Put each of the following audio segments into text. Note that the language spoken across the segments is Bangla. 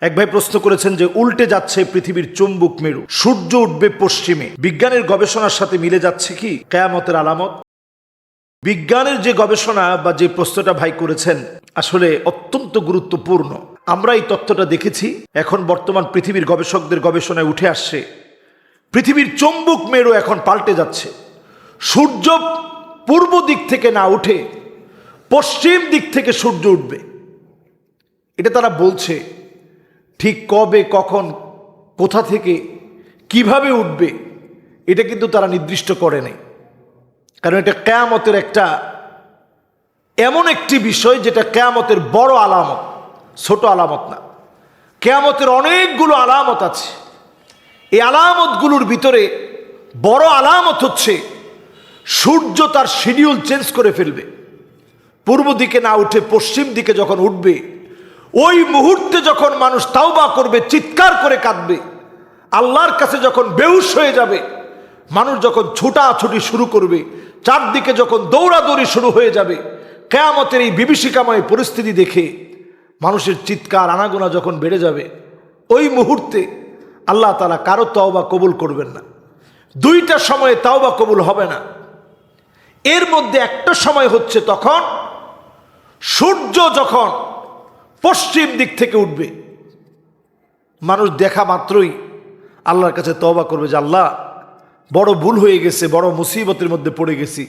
এক ভাই প্রশ্ন করেছেন যে উল্টে যাচ্ছে পৃথিবীর চুম্বুক মেরু। সূর্য উঠবে পশ্চিমে। বিজ্ঞানের গবেষণার সাথে মিলে যাচ্ছে কি? কেয়ামতের আলামত। বিজ্ঞানের যে গবেষণা বা যে প্রশ্নটা ভাই করেছেন, আসলে অত্যন্ত গুরুত্বপূর্ণ। আমরা এই তথ্যটা দেখেছি, এখন বর্তমান পৃথিবীর গবেষকদের গবেষণায় উঠে আসছে। পৃথিবীর চুম্বুক মেরু এখন পাল্টে যাচ্ছে। সূর্য পূর্ব দিক থেকে না উঠে পশ্চিম দিক থেকে সূর্য উঠবে। এটা তারা বলছে। ঠিক কবে, কখন, কোথা থেকে, কীভাবে উঠবে, এটা কিন্তু তারা নির্দিষ্ট করে নেই। কারণ এটা কেয়ামতের একটা এমন একটি বিষয় যেটা কেয়ামতের বড় আলামত, ছোট আলামত না। কেয়ামতের অনেকগুলো আলামত আছে। এই আলামতগুলোর ভিতরে বড় আলামত হচ্ছে, সূর্য তার শিডিউল চেঞ্জ করে ফেলবে। পূর্ব দিকে না উঠে পশ্চিম দিকে যখন উঠবে ওই মুহূর্তে যখন মানুষ তাওবা করবে, চিৎকার করে কাঁদবে, আল্লাহর কাছে যখন বেউস হয়ে যাবে, মানুষ যখন ছুটাছুটি শুরু করবে, চারদিকে যখন দৌড়াদৌড়ি শুরু হয়ে যাবে, কেয়ামতের এই বিভীষিকাময় পরিস্থিতি দেখে মানুষের চিৎকার, আনাগোনা যখন বেড়ে যাবে, ওই মুহূর্তে আল্লাহ তালা কারও তাওবা কবুল করবেন না। দুইটা সময়ে তাওবা কবুল হবে না। এর মধ্যে একটা সময় হচ্ছে তখন সূর্য যখন পশ্চিম দিক থেকে উঠবে। মানুষ দেখা মাত্রই আল্লাহর কাছে তওবা করবে যে, আল্লাহ, বড় ভুল হয়ে গেছে, বড় মুসিবতের মধ্যে পড়ে গেছি।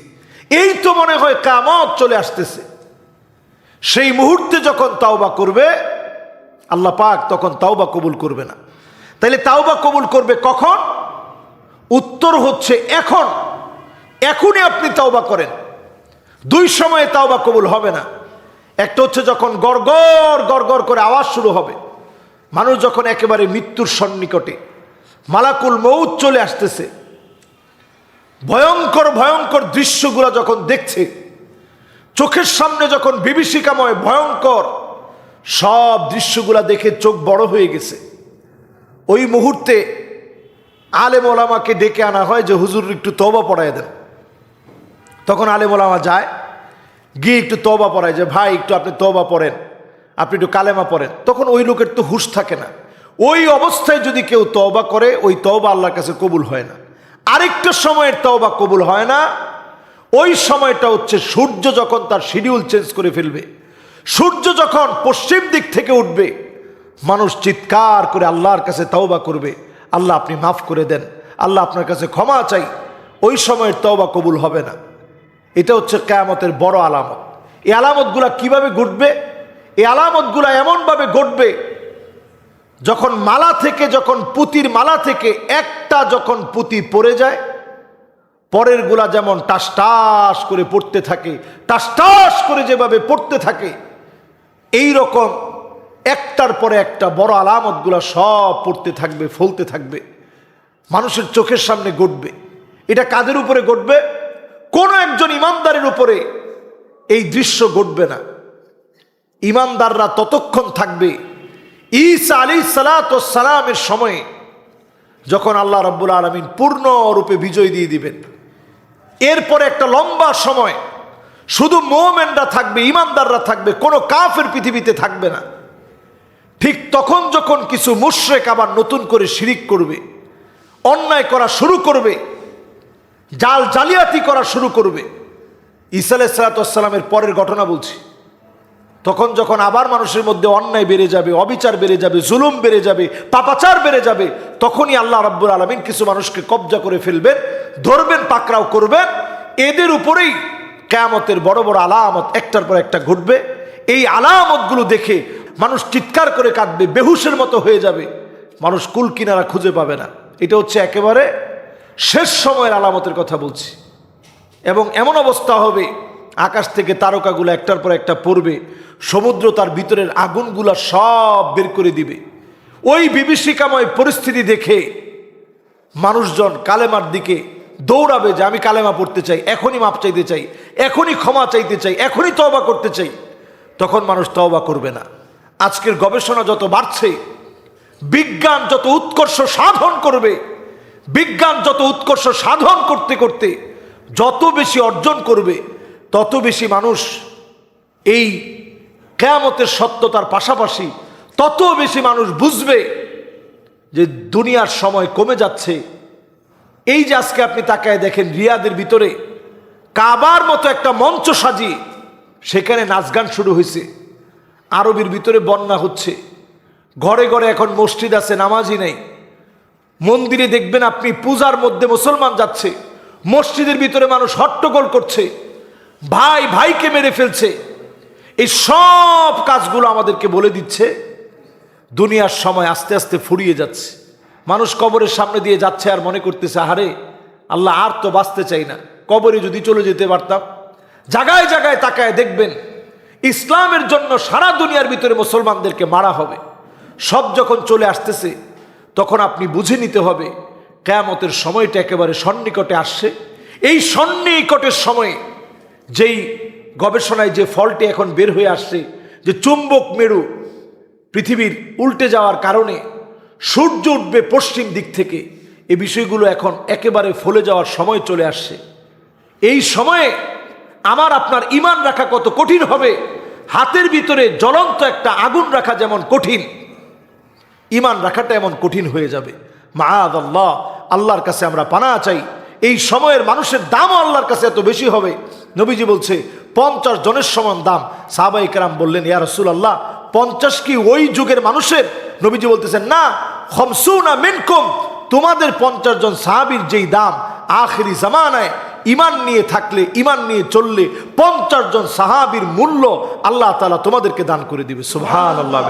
এই তো মনে হয় কামত চলে আসতেছে। সেই মুহূর্তে যখন তাওবা করবে, আল্লাহ পাক তখন তাওবা কবুল করবে না। তাইলে তাওবা কবুল করবে কখন? উত্তর হচ্ছে এখন। এখনই আপনি তাওবা করেন। দুই সময়ে তাওবা কবুল হবে না। একটা হচ্ছে যখন গড়গড় গড়গড় করে আওয়াজ শুরু হবে, মানুষ যখন একেবারে মৃত্যুর সন্নিকটে, মালাকুল মৌত চলে আসতেছে, ভয়ঙ্কর ভয়ঙ্কর দৃশ্যগুলো যখন দেখছে, চোখের সামনে যখন বিভীষিকাময়, ভয়ঙ্কর সব দৃশ্যগুলা দেখে চোখ বড় হয়ে গেছে। ওই মুহূর্তে আলেম ওলামাকে ডেকে আনা হয় যে, হুজুর, একটু তবা পড়ায় দেন। তখন আলেম যায় গিয়ে একটু তবা পড়ায় যে, ভাই, একটু আপনি তবা পড়েন, আপনি একটু কালেমা পড়েন। তখন ওই লোকের তো হুশ থাকে না। ওই অবস্থায় যদি কেউ তওবা করে, ওই তওবা আল্লাহর কাছে কবুল হয় না। আরেকটা সময়ের তওবা কবুল হয় না। ওই সময়টা হচ্ছে সূর্য যখন তার শিডিউল চেঞ্জ করে ফেলবে, সূর্য যখন পশ্চিম দিক থেকে উঠবে, মানুষ চিৎকার করে আল্লাহর কাছে তওবা করবে, আল্লাহ, আপনি মাফ করে দেন, আল্লাহ আপনার কাছে ক্ষমা চাই। ওই সময়ের তওবা কবুল হবে না। এটা হচ্ছে কেয়ামতের বড় আলামত। এই আলামতগুলা কীভাবে ঘটবে? এই আলামতগুলা এমনভাবে ঘটবে, যখন মালা থেকে, যখন পুতির মালা থেকে একটা যখন পুতি পড়ে যায় পরেরগুলা যেমন টাস টাস করে পড়তে থাকে, টাস টাস করে যেভাবে পড়তে থাকে এই রকম একটার পরে একটা বড় আলামতগুলা সব পড়তে থাকবে, ফলতে থাকবে, মানুষের চোখের সামনে ঘটবে। এটা কাদের উপরে ঘটবে? কোনো একজন ইমানদারের উপরে এই দৃশ্য ঘটবে না। ইমানদাররা ততক্ষণ থাকবে ঈসা আলী সালামের সময়ে, যখন আল্লাহ রব্বুল আলমিন পূর্ণরূপে বিজয় দিয়ে দিবেন। এরপরে একটা লম্বা সময় শুধু মোমেনরা থাকবে ইমানদাররা থাকবে, কোনো কাফের পৃথিবীতে থাকবে না। ঠিক তখন যখন কিছু মুশ্রেক আবার নতুন করে শিরিক করবে, অন্যায় করা শুরু করবে জাল জালিয়াতি করা শুরু করবে। ঈসা আলাইসালাতামের পরের ঘটনা বলছি। তখন যখন আবার মানুষের মধ্যে অন্যায় বেড়ে যাবে, অবিচার বেড়ে যাবে, জুলুম বেড়ে যাবে, পাপাচার বেড়ে যাবে, তখনই আল্লাহ রাব্বুল আলমিন কিছু মানুষকে কবজা করে ফেলবেন, ধরবেন, পাকড়াও করবেন। এদের উপরেই কেয়ামতের বড় বড় আলামত একটার পর একটা ঘটবে। এই আলামতগুলো দেখে মানুষ চিৎকার করে কাঁদবে, বেহুশের মতো হয়ে যাবে। মানুষ কুল কিনারা খুঁজে পাবে না। এটা হচ্ছে একেবারে শেষ সময়ের আলামতের কথা বলছি। এবং এমন অবস্থা হবে, আকাশ থেকে তারকাগুলো একটার পর একটা পড়বে, সমুদ্র তার ভিতরের আগুনগুলা সব বের করে দিবে। ওই বিভীষিকাময় পরিস্থিতি দেখে মানুষজন কালেমার দিকে দৌড়াবে যে আমি কালেমা পড়তে চাই, এখনই মাপ চাইতে চাই, এখনই ক্ষমা চাইতে চাই, এখনই তওবা করতে চাই। তখন মানুষ তওবা করবে না। আজকের গবেষণা যত বাড়ছে, বিজ্ঞান যত উৎকর্ষ সাধন করবে বিজ্ঞান যত উৎকর্ষ সাধন করতে করতে যত বেশি অর্জন করবে, তত বেশি মানুষ এই কেয়ামতের সত্যতার পাশাপাশি তত বেশি মানুষ বুঝবে যে দুনিয়ার সময় কমে যাচ্ছে। এই যে আজকে আপনি তাকায় দেখেন রিয়াদের ভিতরে, কাবার মতো একটা মঞ্চ সাজিয়ে সেখানে নাচ গান শুরু হয়েছে। আরবির ভিতরে বন্যা হচ্ছে। ঘরে ঘরে এখন মসজিদ আছে, নামাজই নেই। মন্দিরে দেখবেন আপনি পূজার মধ্যে মুসলমান যাচ্ছে, মসজিদের ভিতরে মানুষ হট্টগোল করছে, ভাই ভাইকে মেরে ফেলছে। এই সব কাজগুলো আমাদেরকে বলে দিচ্ছে। দুনিয়ার সময় আস্তে আস্তে ফুরিয়ে যাচ্ছে। মানুষ কবরের সামনে দিয়ে যাচ্ছে আর মনে করতেছে, আহারে, আল্লাহ আর তো বাঁচতে চাই না। কবরে যদি চলে যেতে পারতাম জায়গায় জায়গায় তাকায় দেখবেন, ইসলামের জন্য সারা দুনিয়ার ভিতরে মুসলমানদেরকে মারা হবে। সব যখন চলে আসতেছে তখন আপনি বুঝে নিতে হবে, কেয়ামতের সময়টা একেবারে সন্নিকটে আসছে। এই সন্নিকটের সময়ে যেই গবেষণায় যে ফলটি এখন বের হয়ে আসছে, যে চুম্বক মেরু পৃথিবীর উল্টে যাওয়ার কারণে সূর্য উঠবে পশ্চিম দিক থেকে এই বিষয়গুলো এখন একেবারে ফলে যাওয়ার সময় চলে আসছে। এই সময়ে আমার আপনার ইমান রাখা কত কঠিন হবে, হাতের ভিতরে জ্বলন্ত একটা আগুন রাখা যেমন কঠিন ইমান রাখাটা এমন কঠিন হয়ে যাবে। মাহাদ আল্লাহ আল্লাহর কাছে আমরা পানা চাই। এই সময়ের মানুষের দামও আল্লাহর কাছে এত বেশি হবে। নবীজি বলছে, পঞ্চাশ জনের সমান দাম। সাহাবাই কেরাম বললেন, ইয়া রসুল আল্লাহ পঞ্চাশ কি ওই যুগের মানুষের? নবীজি বলতেছেন, না, খমসুনা মিনকুম। তোমাদের পঞ্চাশ জন সাহাবির যেই দাম, আখেরি জামানায় ইমান নিয়ে থাকলে ইমান নিয়ে চললে পঞ্চাশ জন সাহাবির মূল্য আল্লাহ তালা তোমাদেরকে দান করে দিবে। সুবহান আল্লাহ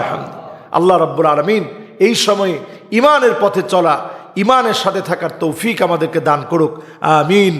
আল্লাহ রব্বুল আলমিন এই সময়ে ইমানের পথে চলা ইমানের সাথে থাকার তৌফিক আমাদেরকে দান করুক। আমিন।